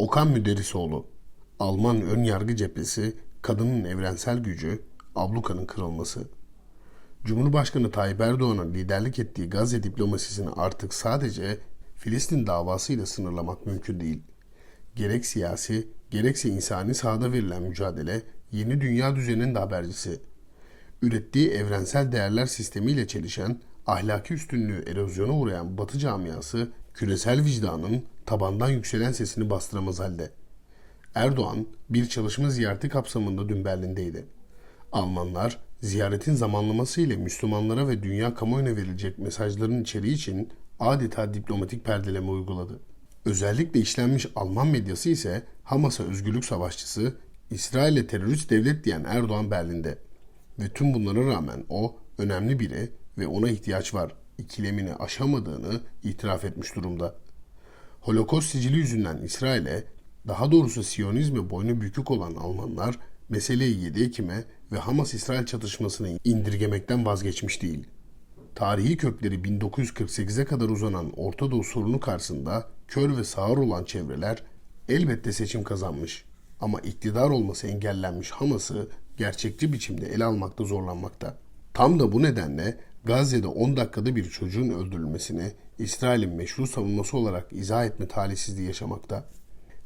Okan Müderrisoğlu, Alman ön yargı cephesi, kadının evrensel gücü, ablukanın kırılması. Cumhurbaşkanı Tayyip Erdoğan'ın liderlik ettiği Gazze diplomasisini artık sadece Filistin davasıyla sınırlamak mümkün değil. Gerek siyasi, gerekse insani sahada verilen mücadele yeni dünya düzeninin de habercisi. Ürettiği evrensel değerler sistemiyle çelişen, ahlaki üstünlüğü erozyona uğrayan Batı camiası küresel vicdanın tabandan yükselen sesini bastıramaz halde. Erdoğan bir çalışma ziyareti kapsamında dün Berlin'deydi. Almanlar ziyaretin zamanlaması ile Müslümanlara ve dünya kamuoyuna verilecek mesajların içeriği için adeta diplomatik perdeleme uyguladı. Özellikle işlenmiş Alman medyası ise Hamas'a özgürlük savaşçısı, İsrail'e terörist devlet diyen Erdoğan Berlin'de. Ve tüm bunlara rağmen o önemli biri ve ona ihtiyaç var ikilemini aşamadığını itiraf etmiş durumda. Holokost sicili yüzünden İsrail'e, daha doğrusu Siyonizme boynu bükük olan Almanlar, meseleyi 7 Ekim'e ve Hamas-İsrail çatışmasını indirgemekten vazgeçmiş değil. Tarihi kökleri 1948'e kadar uzanan Orta Doğu sorunu karşısında kör ve sağır olan çevreler elbette seçim kazanmış. Ama iktidar olması engellenmiş Hamas'ı gerçekçi biçimde ele almakta zorlanmakta. Tam da bu nedenle Gazze'de 10 dakikada bir çocuğun öldürülmesini İsrail'in meşru savunması olarak izah etme talihsizliği yaşamakta.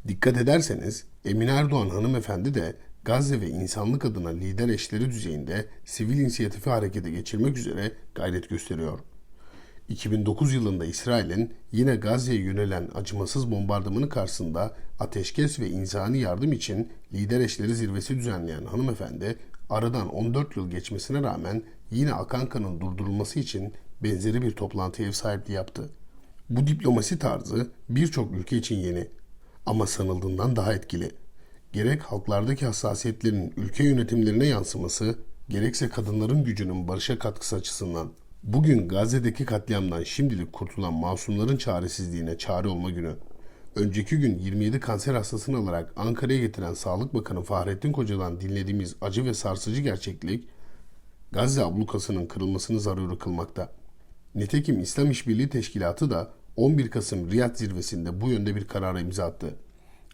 Dikkat ederseniz Emine Erdoğan hanımefendi de Gazze ve insanlık adına lider eşleri düzeyinde sivil inisiyatifi harekete geçirmek üzere gayret gösteriyor. 2009 yılında İsrail'in yine Gazze'ye yönelen acımasız bombardımanı karşısında ateşkes ve insani yardım için lider eşleri zirvesi düzenleyen hanımefendi aradan 14 yıl geçmesine rağmen yine akan kanın durdurulması için benzeri bir toplantıya ev sahipliği yaptı. Bu diplomasi tarzı birçok ülke için yeni ama sanıldığından daha etkili. Gerek halklardaki hassasiyetlerin ülke yönetimlerine yansıması, gerekse kadınların gücünün barışa katkısı açısından bugün Gazze'deki katliamdan şimdilik kurtulan masumların çaresizliğine çare olma günü. Önceki gün 27 kanser hastasını alarak Ankara'ya getiren Sağlık Bakanı Fahrettin Koca'dan dinlediğimiz acı ve sarsıcı gerçeklik Gazze ablukasının kırılmasını zaruri kılmakta. Nitekim İslam İşbirliği Teşkilatı da 11 Kasım Riyad zirvesinde bu yönde bir karara imza attı.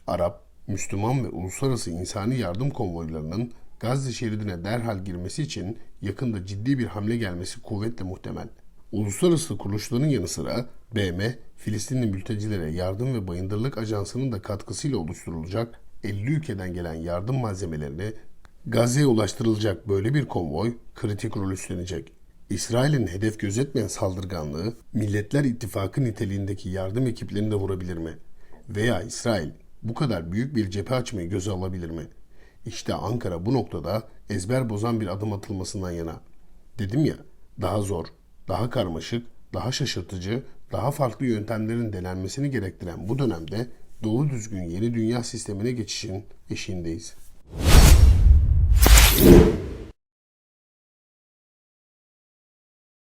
Arap, Müslüman ve uluslararası insani yardım konvoylarının Gazze şeridine derhal girmesi için yakında ciddi bir hamle gelmesi kuvvetle muhtemel. Uluslararası kuruluşların yanı sıra BM, Filistinli mültecilere yardım ve bayındırlık ajansının da katkısıyla oluşturulacak 50 ülkeden gelen yardım malzemelerini Gazze'ye ulaştırılacak böyle bir konvoy kritik rol üstlenecek. İsrail'in hedef gözetmeyen saldırganlığı Milletler İttifakı niteliğindeki yardım ekiplerini de vurabilir mi? Veya İsrail bu kadar büyük bir cephe açmayı göze alabilir mi? İşte Ankara bu noktada ezber bozan bir adım atılmasından yana. Dedim ya, daha zor, daha karmaşık, daha şaşırtıcı, daha farklı yöntemlerin denenmesini gerektiren bu dönemde doğru düzgün yeni dünya sistemine geçişin eşiğindeyiz.